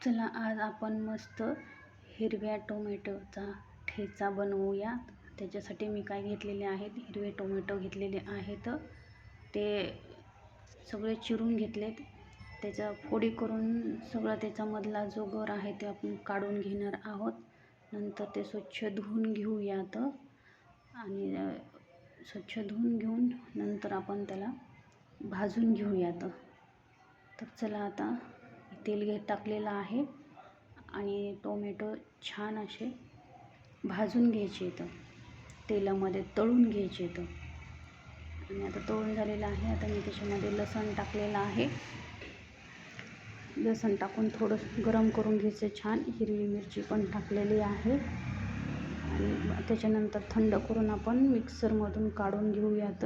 चला आज आपण मस्त हिरव्या टोमॅटोचा ठेचा बनवूया त्याच्यासाठी मी काय घेतलेले आहेत? हिरवे टोमॅटो घेतलेले आहेत. ते सगळे चिरून घेतलेत. त्याचा फोडी करून सगळा त्याच्यामधला जो गर आहे ते आपण काढून घेणार आहोत. नंतर ते स्वच्छ धुवून घेऊयात. आणि स्वच्छ धुवून घेऊन नंतर आपण त्याला भाजून घेऊयात. तर चला आता तेल घे टाकलेलं आहे आणि टोमॅटो छान असे भाजून घ्यायचे इथं. तेलामध्ये तळून घ्यायचे इथं. आणि आता तळून झालेलं आहे. आता मी त्याच्यामध्ये लसण टाकलेलं आहे. लसण टाकून थोडं गरम करून घ्यायचं छान. हिरवी मिरची पण टाकलेली आहे. आणि त्याच्यानंतर थंड करून आपण मिक्सरमधून काढून घेऊयात.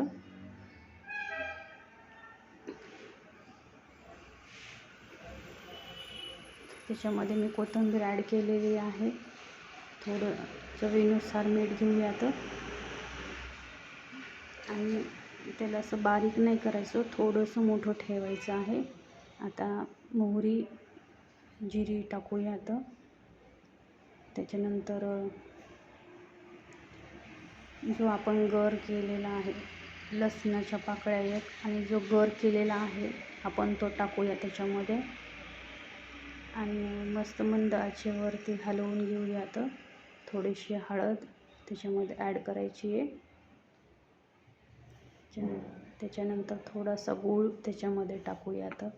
त्याच्यामध्ये मी कोथिंबीर ॲड केलेली आहे. थोडं चवीनुसार मीठ घेऊयात आणि त्याला असं बारीक नाही करायचं थोडंसं मोठं ठेवायचं आहे. आता मोहरी जिरी टाकूयात त्याच्यानंतर जो आपण गर केलेला आहे लसणाच्या पाकळ्या आहेत. आणि जो गर केलेला आहे आपण तो टाकूया त्याच्यामध्ये. आणि मस्त मंद आचेवरती हलवून आता. थोडीशी हळद त्याच्यामध्ये ॲड करायची आहे. त्या- त्याच्यानंतर थोडासा गूळ त्याच्यामध्ये टाकूया आता.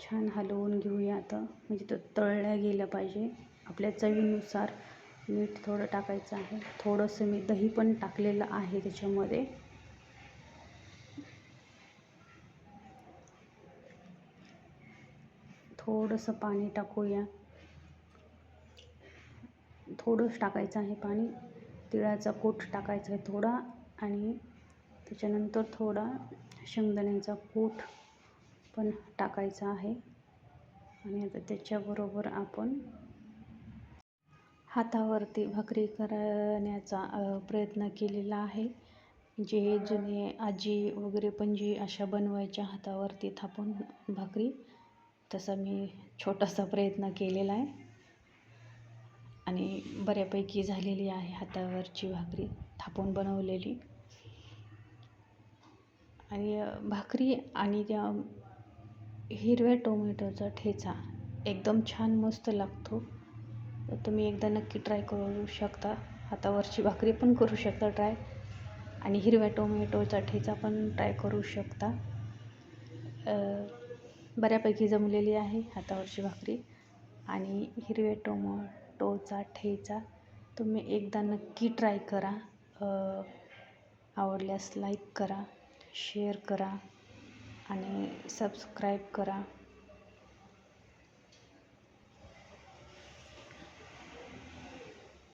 छान हलवून घेऊया आता. म्हणजे तो तळल्या गेलं पाहिजे. आपल्या चवीनुसार मीठ थोडं टाकायचं आहे. थोडंसं मी दही पण टाकलेलं आहे त्याच्यामध्ये. थोडंसं पाणी टाकूया. थोडंच टाकायचं आहे पाणी. तिळाचा कूट टाकायचा आहे थोडा आणि त्याच्यानंतर थोडा शेंगदाण्याचा कूट पण टाकायचा आहे. आणि आता त्याच्याबरोबर आपण हातावरती भाकरी करण्याचा प्रयत्न केलेला आहे. जे जुने आजी वगैरे पण जी अशा बनवायच्या हातावरती थापून भाकरी तसा मी छोटासा प्रयत्न केलेला आहे. आणि बऱ्यापैकी झालेली आहे हातावरची भाकरी थापून बनवलेली. आणि भाकरी आणि त्या हिरव्या टोमॅटोचा ठेचा एकदम छान मस्त लागतो. तर तुम्ही एकदा नक्की ट्राय करू शकता. हातावरची भाकरी पण करू शकता ट्राय. आणि हिरव्या टोमॅटोचा ठेचा पण ट्राय करू शकता. बऱ्यापैकी जमलेली आहे हातावरची भाकरी आणि हिरव्या टोमॅटोचा ठेचा. तुम्ही एकदा नक्की ट्राय करा. आवडल्यास लाईक करा शेअर करा आणि सबस्क्राईब करा.